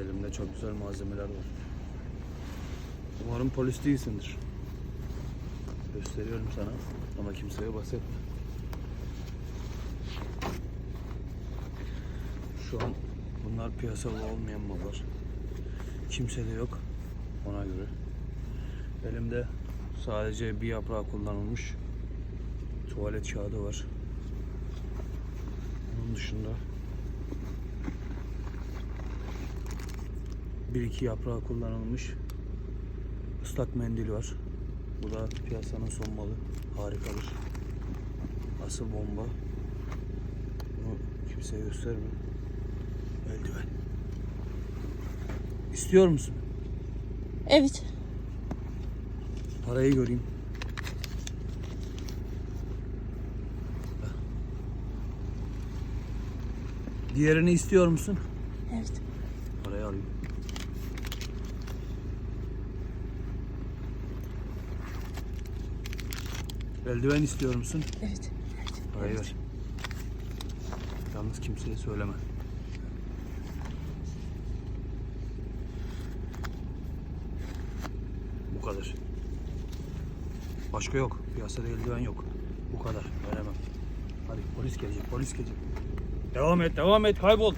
Elimde çok güzel malzemeler var. Umarım polis değilsindir. Gösteriyorum sana ama kimseye bahsetme. Şu an bunlar piyasada olmayan mallar. Kimse de yok ona göre. Elimde sadece bir yaprağı kullanılmış tuvalet kağıdı var. Onun dışında bir iki yaprağı kullanılmış ıslak mendil var. Bu da piyasanın son malı. Harikadır. Asıl bomba. Bunu kimseye gösterme. Eldiven. İstiyor musun? Evet. Parayı göreyim. Diğerini istiyor musun? Evet. Parayı alayım. Eldiven istiyor musun? Evet. Parayı ver. Yalnız kimseye söyleme. Bu kadar. Başka yok. Piyasada eldiven yok. Bu kadar. Veremem. Hadi polis gelecek. Polis gelecek. Devam et. Devam et. Kaybol.